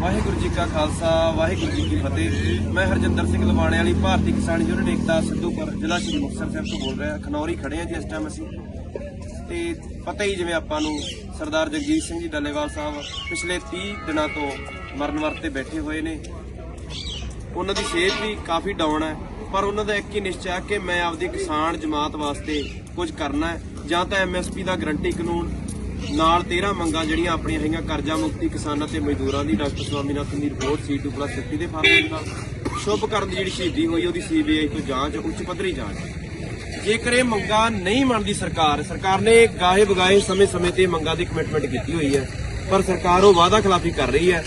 ਵਾਹਿਗੁਰੂ ਜੀ ਕਾ ਖਾਲਸਾ, ਵਾਹਿਗੁਰੂ ਜੀ ਕੀ ਫਤਿਹ। ਮੈਂ ਹਰਜਿੰਦਰ ਸਿੰਘ ਲਵਾਣੇ ਵਾਲੀ, ਭਾਰਤੀ ਕਿਸਾਨ ਯੂਨੀਅਨ ਏਕਤਾ ਸਿੱਧੂਪੁਰ, ਜ਼ਿਲ੍ਹਾ ਸ਼੍ਰੀ ਮੁਕਤਸਰ ਸਾਹਿਬ ਤੋਂ ਬੋਲ ਰਿਹਾ। ਖਨੌਰੀ ਖੜੇ ਹਾਂ ਜੀ ਇਸ ਟਾਈਮ ਅਸੀਂ। ਤੇ ਪਤਾ ਹੀ ਜਿਵੇਂ ਆਪਾਂ ਨੂੰ ਸਰਦਾਰ ਜਗਜੀਤ ਸਿੰਘ ਜੀ ਡੱਲੇਵਾਲ ਸਾਹਿਬ ਪਿਛਲੇ 30 ਦਿਨਾਂ ਤੋਂ ਮਰਨ ਵਰਤੇ ਬੈਠੇ ਹੋਏ ਨੇ। ਉਹਨਾਂ ਦੀ ਸਿਹਤ ਵੀ ਕਾਫੀ ਡਾਊਨ ਹੈ, ਪਰ ਉਹਨਾਂ ਦਾ ਇੱਕ ਹੀ ਨਿਸ਼ਚਾ ਕਿ ਮੈਂ ਆਪਦੀ ਕਿਸਾਨ ਜਮਾਤ ਵਾਸਤੇ ਕੁਝ ਕਰਨਾ ਹੈ। ਜਾਂ ਤਾਂ ਐਮਐਸਪੀ ਦਾ ਗਰੰਟੀ ਕਾਨੂੰਨ ਨਾਲ 13 ਮੰਗਾਂ ਜਿਹੜੀਆਂ ਆਪਣੀਆਂ ਹੈਗੀਆਂ ਕਰਜ਼ਾ ਮੁਕਤੀ ਕਿਸਾਨਾਂ ਤੇ ਮਜ਼ਦੂਰਾਂ ਦੀ, ਡਾਕਟਰ ਸਵਾਮੀਨਾਥਨ ਦੀ ਰਿਪੋਰਟ C2 ਪਲੱਸ 50 ਦੇ ਫਾਰਮੂਲੇ ਨਾਲ ਸ਼ੁਭ ਕਰਨ ਦੀ ਜਿਹੜੀ ਸ਼ਹੀਦੀ ਹੋਈ, ਉਹਦੀ ਸੀਬੀਆਈ ਤੋਂ ਜਾਂਚ, ਉੱਚ ਪੱਧਰੀ ਜਾਂਚ। ਜੇਕਰ ਇਹ ਮੰਗਾਂ ਨਹੀਂ ਮੰਨਦੀ ਸਰਕਾਰ ਸਰਕਾਰ ਨੇ ਗਾਹੇ ਬਗਾਏ ਸਮੇਂ-ਸਮੇਂ ਤੇ ਮੰਗਾਂ ਦੀ ਕਮਿਟਮੈਂਟ ਕੀਤੀ ਹੋਈ ਹੈ, ਪਰ ਸਰਕਾਰ ਉਹ ਵਾਅਦਾ ਖਿਲਾਫੀ ਕਰ ਰਹੀ ਹੈ।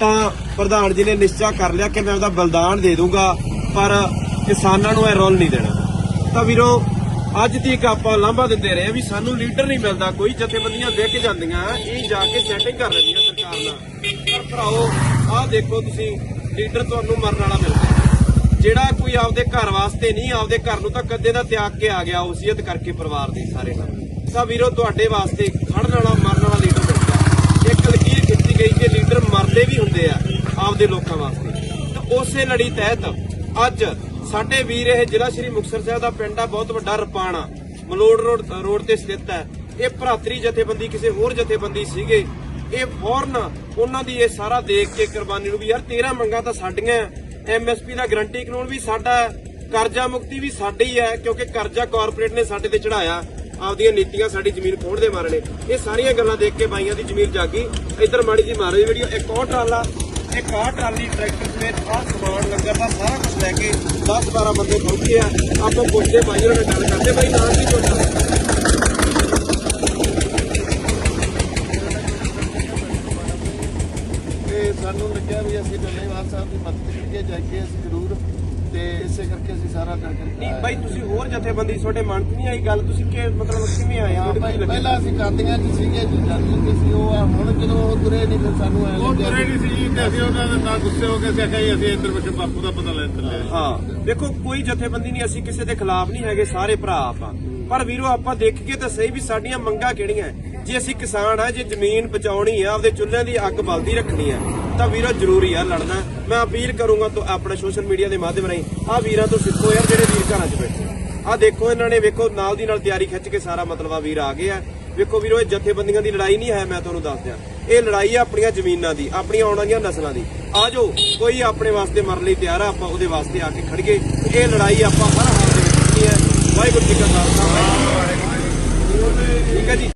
ਤਾਂ ਪ੍ਰਧਾਨ ਜੀ ਨੇ ਨਿਸ਼ਚਾ ਕਰ ਲਿਆ ਕਿ ਮੈਂ ਉਹਦਾ ਬਲਿਦਾਨ ਦੇ ਦੂੰਗਾ, ਪਰ ਕਿਸਾਨਾਂ ਨੂੰ ਇਹ ਰੋਲ ਨਹੀਂ ਦੇਣਾ। ਤਾਂ ਵੀਰੋ ਅੱਜ ਤੱਕ ਆਪਾਂ ਲਾਂਭਾ ਦਿੰਦੇ ਰਹੇ ਵੀ ਸਾਨੂੰ ਲੀਡਰ ਨਹੀਂ ਮਿਲਦਾ, ਕੋਈ ਜਥੇਬੰਦੀਆਂ ਵਿਕ ਜਾਂਦੀਆਂ, ਇਹ ਜਾ ਕੇ ਸੈਟਿੰਗ ਕਰ ਲੈਂਦੀਆਂ ਸਰਕਾਰ ਨਾਲ। ਪਰ ਭਰਾਓ ਆਹ ਦੇਖੋ ਤੁਸੀਂ, ਲੀਡਰ ਤੁਹਾਨੂੰ ਮਰਨ ਵਾਲਾ ਮਿਲਦਾ ਜਿਹੜਾ ਕੋਈ ਆਪਦੇ ਘਰ ਵਾਸਤੇ ਨਹੀਂ, ਆਪਦੇ ਘਰ ਨੂੰ ਤਾਂ ਕਦੇ ਦਾ ਤਿਆਗ ਕੇ ਆ ਗਿਆ ਵਸੀਅਤ ਕਰਕੇ ਪਰਿਵਾਰ ਦੀ ਸਾਰੇ ਨਾਲ। ਤਾਂ ਵੀਰੋ, ਤੁਹਾਡੇ ਵਾਸਤੇ ਖੜਨ ਵਾਲਾ, ਮਰਨ ਵਾਲਾ ਲੀਡਰ ਮਿਲਦਾ ਇੱਕ ਲਕੀਰ ਖਿੱਚੀ ਗਈ ਕਿ ਲੀਡਰ ਮਰਦੇ ਵੀ ਹੁੰਦੇ ਆ ਆਪਦੇ ਲੋਕਾਂ ਵਾਸਤੇ। ਤਾਂ ਉਸੇ ਲੜੀ ਤਹਿਤ ਅੱਜ ਸਾਡੇ ਵੀਰ ਇਹ ਜ਼ਿਲ੍ਹਾ ਸ਼੍ਰੀ ਮੁਕਤਸਰ ਸਾਹਿਬ ਦਾ ਪਿੰਡ ਆ ਬਹੁਤ ਵੱਡਾ ਰਪਾਣਾ ਮਲੋੜ ਰੋਡ ਰੋਡ ਤੇ ਸਥਿਤ ਹੈ। ਇਹ ਭਰਾਤਰੀ ਜਥੇਬੰਦੀ ਕਿਸੇ ਹੋਰ ਜਥੇਬੰਦੀ ਸੀਗੇ। ਇਹ ਫੌਰਨ ਉਹਨਾਂ ਦੀ ਇਹ ਸਾਰਾ ਦੇਖ ਕੇ ਕੁਰਬਾਨੀ ਨੂੰ ਵੀ ਯਾਰ 13 ਮੰਗਾਂ ਤਾਂ ਸਾਡੀਆਂ ਐਮਐਸਪੀ ਦਾ ਗਰੰਟੀ ਕਾਨੂੰਨ ਵੀ ਸਾਡਾ ਹੈ, ਕਰਜ਼ਾ ਮੁਕਤੀ ਵੀ ਸਾਡੀ ਹੈ ਕਿਉਂਕਿ ਕਰਜ਼ਾ ਕਾਰਪੋਰੇਟ ਨੇ ਸਾਡੇ ਤੇ ਚੜਾਇਆ ਆਪਦੀਆਂ ਨੀਤੀਆਂ ਸਾਡੀ ਜ਼ਮੀਨ ਖੋਣ ਦੇ ਮਾਰੇ ਨੇ। ਇਹ ਸਾਰੀਆਂ ਗੱਲਾਂ ਦੇਖ ਕੇ ਬਾਈਆਂ ਦੀ ਜ਼ਮੀਨ ਜਾਗੀ। ਇੱਧਰ ਮਾੜੀ ਜੀ ਮਾਰੋ ਜੀ ਵੀਡੀਓ ਇੱਕ ਹੋਰ ਟਰਾਲਾ। ਇੱਕ ਆਹ ਟਰਾਲੀ ਟਰੈਕਟਰ ਸਮੇਤ ਆਹ ਸਮਾਨ ਲੰਗਰ ਦਾ ਸਾਰਾ ਕੁਝ ਲੈ ਕੇ 10 12 ਬੰਦੇ ਪਹੁੰਚੇ ਆ। ਆਪਾਂ ਪੁੱਛਦੇ ਬਾਈ ਉਹਨਾਂ ਨਾਲ ਗੱਲ ਕਰਦੇ ਬਾਈ ਨਾਮ ਕੀ ਤੁਹਾਡਾ? ਤੇ ਸਾਨੂੰ ਲੱਗਿਆ ਵੀ ਅਸੀਂ ਡੱਲੇਵਾਲ ਸਾਹਿਬ ਦੀ ਮਦਦ ਕਰੀਏ ਜਾਈਏ। ਅਸੀਂ ਜ਼ਰੂਰ ਤੇ ਇਸੇ ਕਰਕੇ ਅਸੀਂ ਸਾਰਾ ਕਰ ਨਹੀਂ ਬਾਈ ਤੁਸੀਂ ਹੋਰ ਜਥੇਬੰਦੀ ਤੁਹਾਡੇ ਮਨ 'ਚ ਨਹੀਂ ਆਈ ਗੱਲ ਤੁਸੀਂ ਕਿ ਮਤਲਬ ਕਿਵੇਂ ਆਏ ਹਾਂ ਭਾਈ, ਕੀ? ਪਹਿਲਾਂ ਅਸੀਂ ਕਾਦੀਆਂ ਚ ਸੀਗੇ ਜਾਂਦੀ ਕਿ ਸੀ ਉਹ ਆ ਹੁਣ ਜਦੋਂ ਉਹ ਤੁਰੇ ਨਹੀਂ ਫਿਰ ਸਾਨੂੰ ਐ ਉਹ ਤੁਰੇ ਨਹੀਂ ਸੀ ਜੀ ਤੇ ਅਸੀਂ ਉਹਨਾਂ ਦੇ ਨਾਲ ਗੁੱਸੇ ਹੋ ਕੇ ਅਸੀਂ ਆਖਿਆ ਜੀ ਅਸੀਂ ਇੱਧਰ ਵਿੱਚ ਬਾਪੂ ਦਾ ਪਤਾ ਲੈਣ ਚੱਲੇ ਹਾਂ। ਹਾਂ ਦੇਖੋ ਕੋਈ ਜਥੇਬੰਦੀ ਨਹੀਂ ਅਸੀਂ ਕਿਸੇ ਦੇ ਖਿਲਾਫ ਨਹੀਂ ਹੈਗੇ ਸਾਰੇ ਭਰਾ ਆਪਾਂ ਪਰ ਵੀਰੋ ਆਪਾਂ ਦੇਖੀਏ ਤਾਂ ਸਹੀ ਵੀ ਸਾਡੀਆਂ ਮੰਗਾਂ ਕਿਹੜੀਆਂ ਹੈ। ਜੇ ਅਸੀਂ ਕਿਸਾਨ ਆ, ਜੇ ਜ਼ਮੀਨ ਬਚਾਉਣੀ ਆ, ਆਪਦੇ ਚੁੱਲ੍ਹਿਆਂ ਦੀ ਅੱਗ ਬਲਦੀ ਰੱਖਣੀ ਆ, ਤਾਂ ਵੀਰੋ ਜ਼ਰੂਰੀ ਆ ਲੜਨਾ। ਮੈਂ ਅਪੀਲ ਕਰੂੰਗਾ ਤੋਂ ਆਪਣੇ ਸੋਸ਼ਲ ਮੀਡੀਆ ਦੇ ਮਾਧਿਅਮ ਰਾਹੀਂ ਆ ਵੀਰਾਂ ਤੋਂ ਸਿੱਖੋ ਯਾਰ, ਜਿਹੜੇ ਵੀਰ ਘਰਾਂ 'ਚ ਬੈਠੇ ਆ। ਦੇਖੋ, ਇਹਨਾਂ ਨੇ ਵੇਖੋ, ਨਾਲ ਦੀ ਨਾਲ ਤਿਆਰੀ ਖਿੱਚ ਕੇ ਸਾਰਾ ਮਤਲਬ ਆ ਵੀਰ ਆ ਗਏ ਆ। ਵੇਖੋ ਵੀਰੋ, ਇਹ ਜਥੇਬੰਦੀਆਂ ਦੀ ਲੜਾਈ ਨਹੀਂ ਹੈ, ਮੈਂ ਤੁਹਾਨੂੰ ਦੱਸ ਦਿਆਂ ਇਹ ਲੜਾਈ ਆ ਆਪਣੀਆਂ ਜ਼ਮੀਨਾਂ ਦੀ, ਆਪਣੀਆਂ ਆਉਣ ਵਾਲੀਆਂ ਨਸਲਾਂ ਦੀ। ਆ ਜਾਓ, ਕੋਈ ਆਪਣੇ ਵਾਸਤੇ ਮਰਨ ਲਈ ਤਿਆਰ ਆ, ਆਪਾਂ ਉਹਦੇ ਵਾਸਤੇ ਆ ਕੇ ਖੜੀਏ ਇਹ ਲੜਾਈ ਆਪਾਂ ਹਰ ਹਾਲ ਦੇ ਵਿੱਚ ਕਰਨੀ ਹੈ ਵਾਹਿਗੁਰੂ ਜੀ ਕਾ ਖਾਲਸਾ, ਵਾਹਿਗੁਰੂ ਠੀਕ ਹੈ ਜੀ।